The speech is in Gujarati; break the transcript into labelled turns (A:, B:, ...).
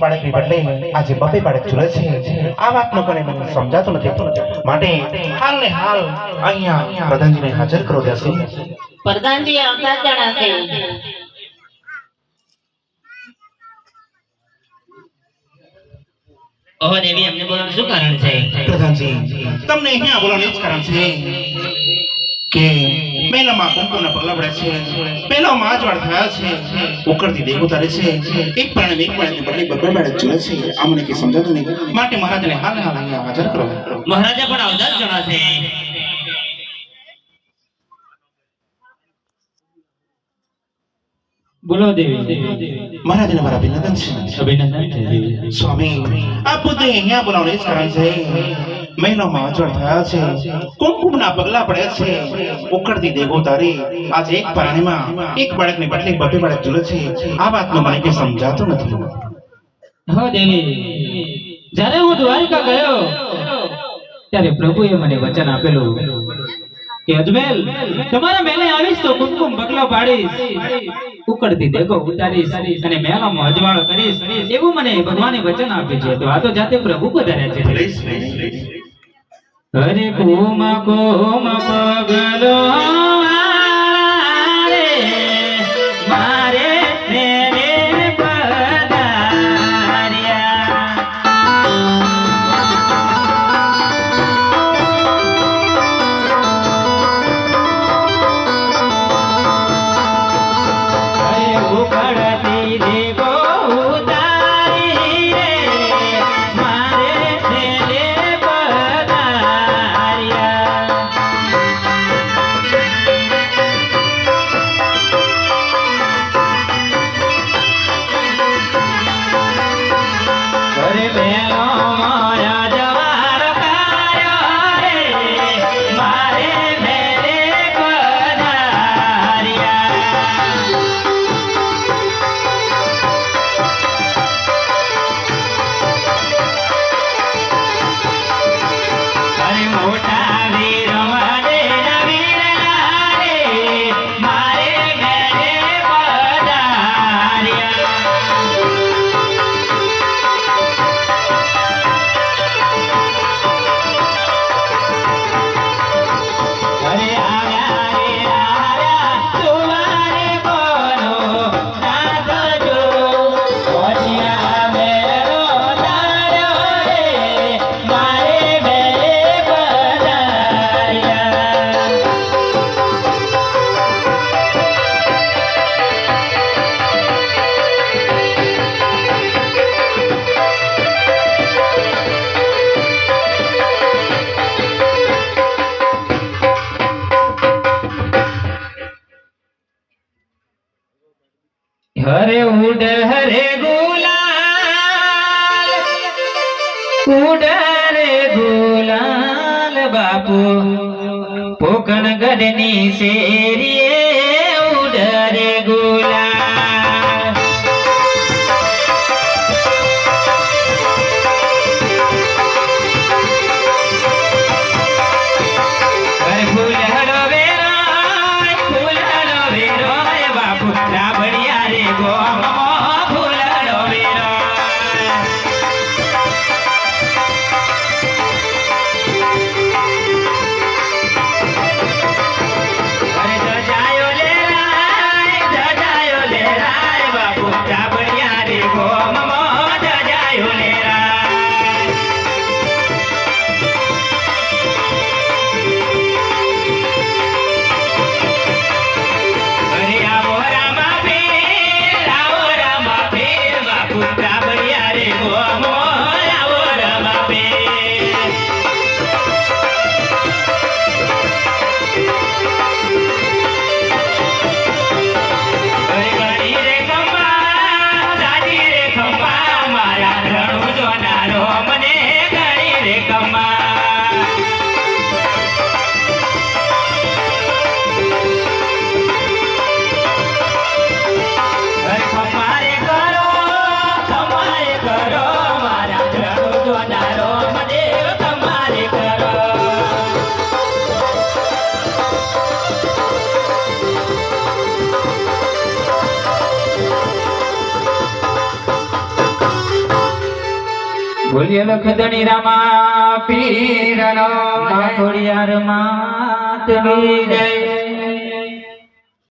A: બાળકની બદલે આજે બબે બાળક ચૂલે છે. આ વાતનું કને મને સમજાતું નથી. માટે હાલ ને હાલ અહીંયા પ્રધાનજીને હાજર કરો
B: જણાશે.
C: ઓહો દેવી અમને બોલવાનું શું કારણ છે?
A: પ્રધાનજી તમને અહીંયા બોલાવવાનું જ કારણ છે કે મેલામાં કુંકુના પગલા છે પેલો માજવાળ થયા છે ઉકળતી દેગ ઉતારે છે એક પ્રાણ એક પ્રાણ બદલે બબે બાળક ઝૂલે છે આ મને કઈ સમજાતું નહીં. માટે મહારાજને હાલ હાલ અહીંયા હાજર કરો.
C: મહારાજા પણ આવતા જ જણાશે.
D: બોલો દેવી.
A: મહારાજને મારા અભિનંદન છે.
D: અભિનંદન
A: સ્વામી આ પોતે અહીંયા બોલાવવાનું જ કારણ છે. મહિનોમાં અજળ થયા છે. કુમકુમના પગલા પડ્યા છે. ઉકળતી દેગો તારી. આજે એક પ્રાણીમાં એક બાળકની બદલે બબે બાળક ઝૂલે છે. આ વાતનું મને કઈ સમજાતું નથી.
D: હો દેવી. જ્યારે હું દ્વારકા ગયો ત્યારે પ્રભુએ મને વચન આપેલું. કે અજમેલ, તમારા મેલે આવીશ તો કુમકુમ પગલો પાડીશ. ઉકળતી દેગો ઉતારીશ અને મેલામાં અજવાળો કરીશ. એવું મને ભગવાને વચન આપ્યું છે. તો આ તો જાતે પ્રભુ પધાર્યા છે. હરે કુમ કુમ પગલો હરે ઉડ હરે ગુલાલ. ઉડ હરે ગુલાલ બાપુ. પોકણ ગઢની શેરીએ બોલીએ લખદણી રામા પીરનો ખોડિયાર માતની જય.